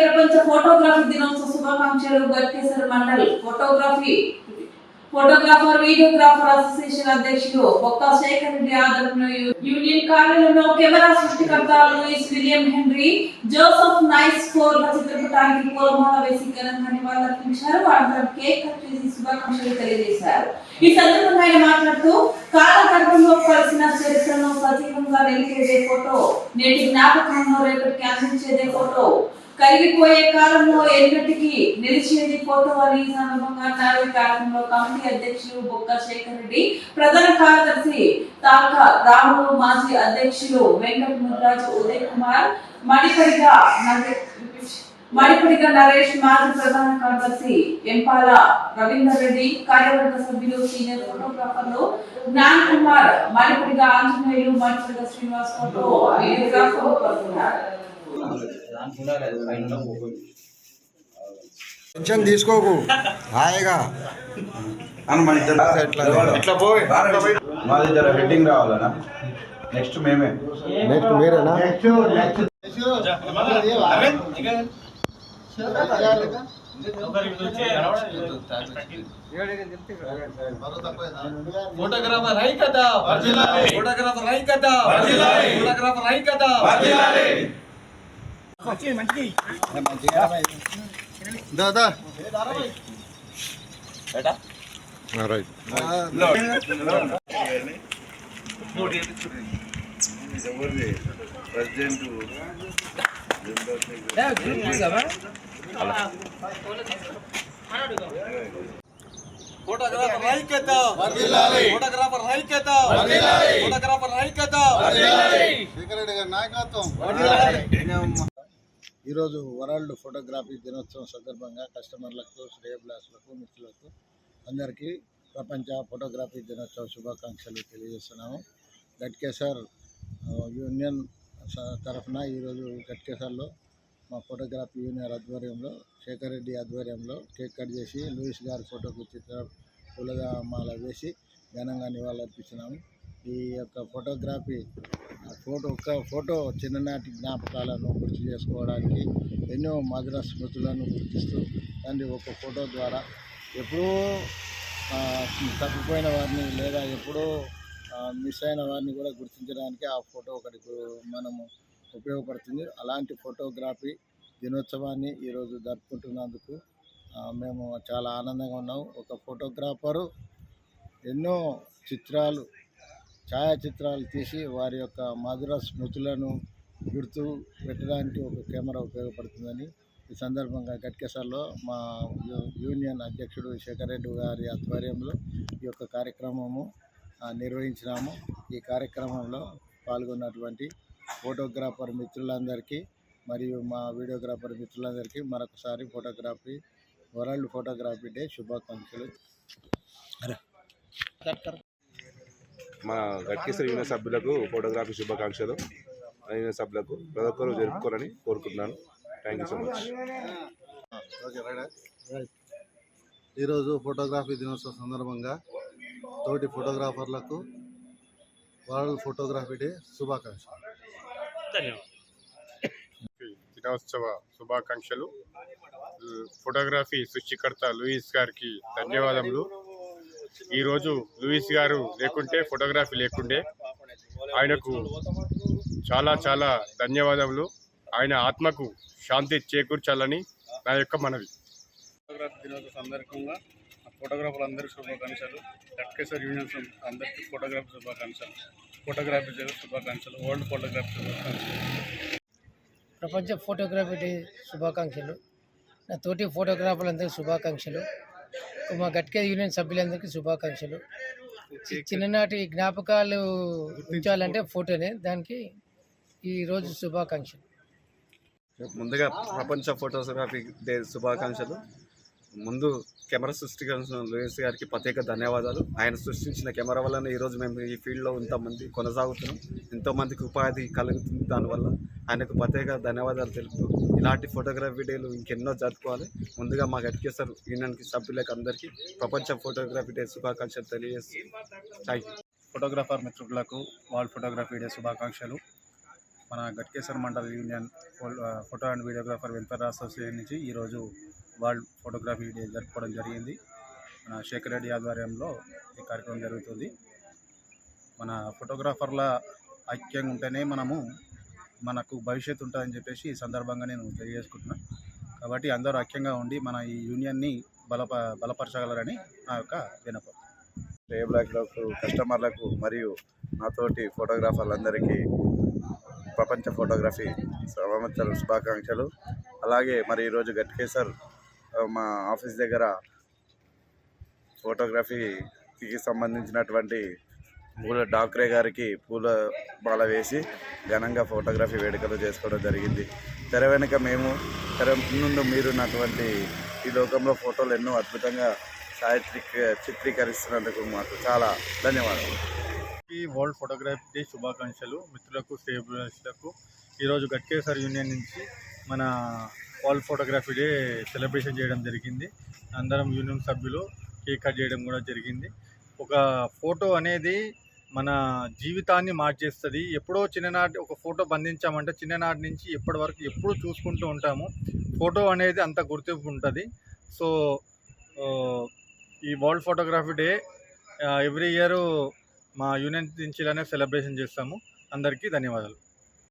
ప్రపంచ ఫోటోగ్రఫర్ దినోత్సవ శుభాకాంక్షలు Ghatkesar mandal. Photography. Photographer videographer association అధ్యక్షుడు బొక్క శేఖర్ రెడ్డి ఆధ్వర్యంలో యూనియన్ కార్యాలయంలో కెమెరా సృష్టికర్త Louis William Henry Joseph Nicephore చిత్రపటానికి పూలమాల వేసి ఘనంగా నివాళులర్పించారు. అనంతరం కేక్ కట్ చేసి శుభాకాంక్షలు తెలియజేశారు. ఈ సందర్భంగా ఆయన మాట్లాడుతూ కాలగర్భంలో కలిసిన చరిత్రను సజీవంగా నిలిపేదే ఫోటో నేటి జ్ఞాపకంలో రేపటికి అందించేదే ఫోటో కరిగిపోయే కాలంలో ఎన్నటికీ నిలిచేది ఫోటో అని సందర్భంగా అన్నారు ఈ కార్యక్రమంలో కమిటీ అధ్యక్షులు బొక్క శేఖర్ రెడ్డి ప్రధాన కార్యదర్శి తాక రాములు మాజీ అధ్యక్షులు వెంకట ముద్రాజు ఉదయ్ కుమార్ మణిపడిగా మణిపడిగా నరేష్ మాజీ ప్రధాన కార్యదర్శి ఎంపాల రవీందర్ రెడ్డి కార్యవర్గ సభ్యులు senior ఫోటోగ్రాఫర్లు Gyan Kumar Manipadiga Anjaneyulu Manipadiga Srinivas photo videographer tension తీసుకోకు. హాయిగా. అన్న మన ఇద్దరు ఎట్లా? ఎట్లా పోయి? మాది జర హెడ్డింగ్ రావాలనా? నెక్స్ట్ మేమే. నెక్స్ట్ మీరేనా? ఫోటోగ్రాఫర్ హై కదా ఫోటోగ్రాఫర్ హై కదా ఫోటోగ్రాఫర్ హై కదా దాదా రైట్ ఫోటోగ్రాఫర్ కదా ఫోటోగ్రాఫర్ కదా ఫోటోగ్రాఫర్ కదా శేఖర్ రెడ్డి గారి నాయకత్వం. ఈరోజు వరల్డ్ ఫోటోగ్రఫీ దినోత్సవం సందర్భంగా కస్టమర్లకు శ్రేయబ్లాసులకు మిత్రులకు అందరికీ ప్రపంచ ఫోటోగ్రఫీ దినోత్సవ శుభాకాంక్షలు తెలియజేస్తున్నాము. గట్కేసర్ యూనియన్ తరఫున ఈరోజు గట్కేసర్లో మా ఫోటోగ్రఫీ యూనియన్ ఆధ్వర్యంలో శేఖర్ రెడ్డి ఆధ్వర్యంలో కేక్ కట్ చేసి లూయిస్ గారి ఫోటోకు చిత్ర పూలమాల వేసి ఘనంగా నివాళులర్పిస్తున్నాము. ఈ యొక్క ఫోటోగ్రఫీ ఆ ఫోటో ఒక్క ఫోటో చిన్ననాటి జ్ఞాపకాలను గుర్తు చేసుకోవడానికి ఎన్నో మధుర స్మృతులను గుర్తిస్తూ తండ్రి ఒక ఫోటో ద్వారా ఎప్పుడూ తప్పిపోయిన వారిని లేదా ఎప్పుడూ మిస్ అయిన వారిని కూడా గుర్తించడానికి ఆ ఫోటో ఒకటి మనము ఉపయోగపడుతుంది. అలాంటి ఫోటోగ్రఫీ దినోత్సవాన్ని ఈరోజు జరుపుకుంటున్నందుకు మేము చాలా ఆనందంగా ఉన్నాము ఒక ఫోటోగ్రాఫరు ఎన్నో చిత్రాలు ఛాయాచిత్రాలు తీసి వారి యొక్క మధుర స్మృతులను గుర్తు పెట్టడానికి ఒక కెమెరా ఉపయోగపడుతుందని ఈ సందర్భంగా గట్కేసర్లో మా యూనియన్ అధ్యక్షుడు శేఖర్ రెడ్డి గారి ఆధ్వర్యంలో ఈ యొక్క కార్యక్రమము నిర్వహించినాము. ఈ కార్యక్రమంలో పాల్గొన్నటువంటి ఫోటోగ్రాఫర్ మిత్రులందరికీ మరియు మా వీడియోగ్రాఫర్ మిత్రులందరికీ మరొకసారి ఫోటోగ్రఫీ వరల్డ్ ఫోటోగ్రఫీ డే శుభాకాంక్షలు. మా గట్కేశ్వర యూనియన్ సభ్యులకు ఫోటోగ్రఫీ శుభాకాంక్షలు. ఆ యూనియన్ సభ్యులకు ప్రతి ఒక్కరూ జరుపుకోవాలని కోరుకుంటున్నాను. థ్యాంక్ యూ సో మచ్ ఈరోజు ఫోటోగ్రఫీ దినోత్సవం సందర్భంగా తోటి ఫోటోగ్రాఫర్లకు వరల్డ్ ఫోటోగ్రఫీ డే శుభాకాంక్షలు. దినోత్సవ శుభాకాంక్షలు. ఫోటోగ్రఫీ సృష్టికర్త లూయిస్ గారికి ధన్యవాదములు. ఈరోజు లూయిస్ గారు లేకుంటే ఫోటోగ్రఫీ లేకుండే ఆయనకు చాలా చాలా ధన్యవాదములు. ఆయన ఆత్మకు శాంతి చేకూర్చాలని నా యొక్క మనవి. ఫోటోగ్రఫీ దినోత్సవ సందర్భంగా ఫోటోగ్రాఫర్లు అందరికీ శుభాకాంక్షలు. కట్కేశ్వర్ యూనియన్ సం- అందరికీ ఫోటోగ్రఫీ శుభాకాంక్షలు. ఫోటోగ్రఫీ శుభాకాంక్షలు. వరల్డ్ ఫోటోగ్రఫీ శుభాకాంక్షలు. ప్రపంచ ఫోటోగ్రఫీ డే శుభాకాంక్షలు. నా తోటి ఫోటోగ్రాఫర్లందరికీ శుభాకాంక్షలు. మా గట్కే యూనియన్ సభ్యులందరికీ శుభాకాంక్షలు. చిన్ననాటి జ్ఞాపకాలు ఉంచాలంటే ఫోటోనే దానికి ఈరోజు శుభాకాంక్షలు. ముందుగా ప్రపంచ ఫోటోగ్రఫీ డే శుభాకాంక్షలు. ముందు కెమెరా సృష్టికరించిన లూయిస్ గారికి ప్రత్యేక ధన్యవాదాలు. ఆయన సృష్టించిన కెమెరా వలన ఈరోజు మేము ఈ ఫీల్డ్లో ఇంతమంది కొనసాగుతున్నాం. ఎంతోమందికి ఉపాధి కలుగుతుంది దానివల్ల. ఆయనకు ప్రత్యేక ధన్యవాదాలు తెలుపుతూ ఇలాంటి ఫోటోగ్రఫీ డేలు ఇంకెన్నో జరుపుకోవాలి. ముందుగా మా గట్కేశ్వర్ యూనియన్కి సభ్యులకు అందరికీ ప్రపంచ ఫోటోగ్రఫీ డే శుభాకాంక్షలు తెలియజేస్తూ. థ్యాంక్ ఫోటోగ్రాఫర్ మిత్రులకు వరల్డ్ ఫోటోగ్రఫీ డే శుభాకాంక్షలు. మన Ghatkeshwar mandal union photo and videographer welfare association నుంచి ఈరోజు వరల్డ్ ఫోటోగ్రఫీ డే జరుపుకోవడం జరిగింది. మన శేఖర్ రెడ్డి ఆధ్వర్యంలో ఈ కార్యక్రమం జరుగుతుంది. మన ఫోటోగ్రాఫర్ల ఐక్యంగా ఉంటేనే మనము మనకు భవిష్యత్తు ఉంటుందని చెప్పేసి ఈ సందర్భంగా నేను తెలియజేసుకుంటున్నాను కాబట్టి అందరూ ఐక్యంగా ఉండి మన ఈ యూనియన్ని బలప బలపరచగలరని నా యొక్క వినపం రేబులకు కస్టమర్లకు మరియు నాతోటి ఫోటోగ్రాఫర్లందరికీ ప్రపంచ ఫోటోగ్రఫీ సంవత్సరం శుభాకాంక్షలు. అలాగే మరి ఈరోజు గట్కేసర్ మా ఆఫీస్ దగ్గర ఫోటోగ్రఫీకి సంబంధించినటువంటి పూల డాక్రే గారికి పూల మాల వేసి ఘనంగా ఫోటోగ్రఫీ వేడుకలు చేసుకోవడం జరిగింది. తెర వెనుక మేము తెర ముందు మీరున్నటువంటి ఈ లోకంలో ఫోటోలు ఎన్నో అద్భుతంగా సాహిత్రిక చిత్రీకరిస్తున్నందుకు మాకు చాలా ధన్యవాదాలు. ఈ వరల్డ్ ఫోటోగ్రఫీ డే శుభాకాంక్షలు మిత్రులకు శ్రేయభిలాషులకు ఈరోజు గట్కేసర్ యూనియన్ నుంచి మన వరల్డ్ ఫోటోగ్రఫీ డే సెలబ్రేషన్ చేయడం జరిగింది. అందరం యూనియన్ సభ్యులు కేక్ కట్ చేయడం కూడా జరిగింది. ఒక ఫోటో అనేది మన జీవితాన్ని మార్చేస్తుంది. ఎప్పుడో చిన్ననాటి ఒక ఫోటో బంధించామంటే చిన్ననాటి నుంచి ఎప్పటి వరకు ఎప్పుడు చూసుకుంటూ ఉంటాము. ఫోటో అనేది అంత గుర్తింపు ఉంటుంది. సో ఈ world photography day every year మా యూనియన్ నుంచి సెలబ్రేషన్ చేస్తాము. అందరికీ ధన్యవాదాలు.